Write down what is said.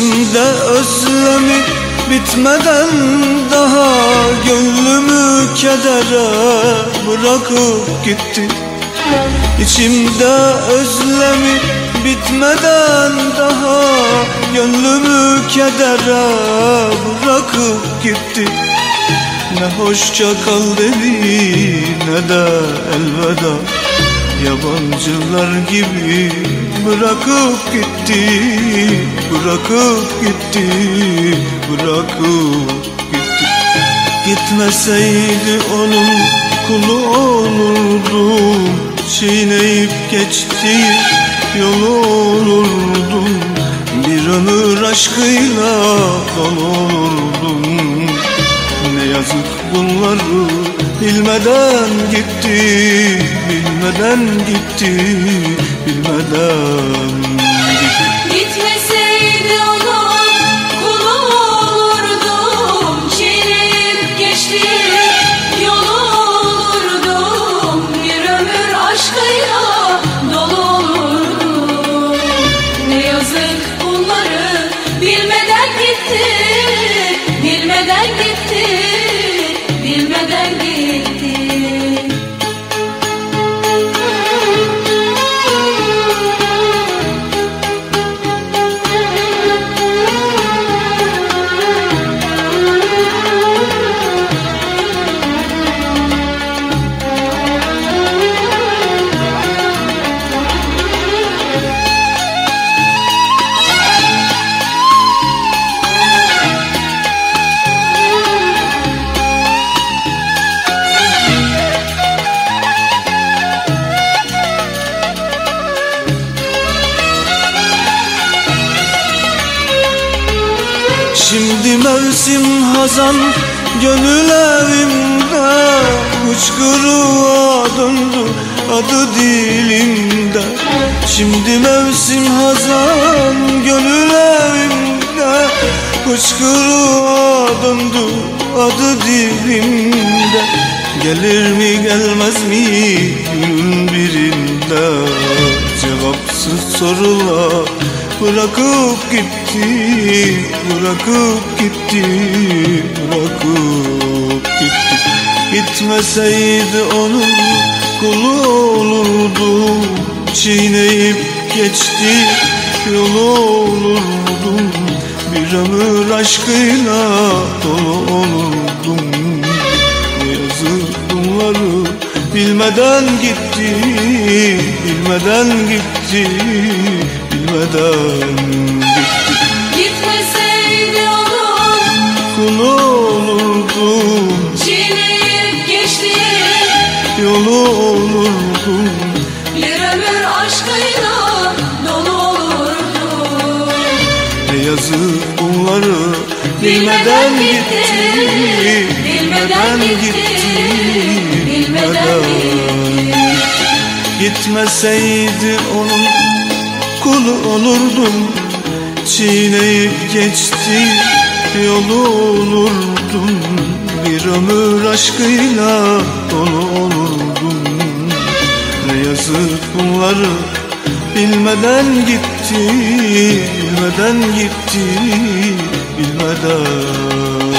özlemi bitmeden daha Gönlümü kedere bırakıp gitti İçimde özlemi bitmeden daha Gönlümü kedere bırakıp gitti Ne hoşça kal dedi ne de elveda Yabancılar gibi bırakıp gitti Bırakıp gitti Bırakıp gitti. Gitmeseydi onun kulu olurdum Çiğneyip geçti yolu olurdum Bir ömür aşkıyla dolu olurdum. Ne yazık bunları bilmeden gitti Bilmeden gitti Bilmeden gitti. Gitmeseydi onun kulu olurdum Çiğneyip geçti yolu olurdum Bir ömür aşkıyla dolu olurdum. Ne yazık bunları bilmeden mevsim hazan Gönül evimde Hıçkırığa döndü Adı dilimde. Şimdi mevsim hazan Gönül evimde Hıçkırığa döndü Adı dilimde. Gelir mi gelmez mi Günün birinde? Cevapsız sorular Bırakıp gitti, bırakıp gitti, bırakıp gitti. Gitmeseydi onun kulu olurdum Çiğneyip geçti yolu olurdum Bir ömür aşkıyla dolu olurdum. Ne yazık bunları bilmeden gitti, bilmeden gitti gitti Gitmeseydi onun Kulu olurdum çiğneyip geçti. Yolu olurdum Bir ömür aşkıyla dolu olurdu. Ne yazık bunları bilmeden gitti Bilmeden gitti Bilmeden Gitmeseydi onun kulu olurdum. Çiğneyip geçti yolu olurdum. Bir ömür aşkıyla dolu olurdum. Ne yazık bunları bilmeden gitti Bilmeden gitti Bilmeden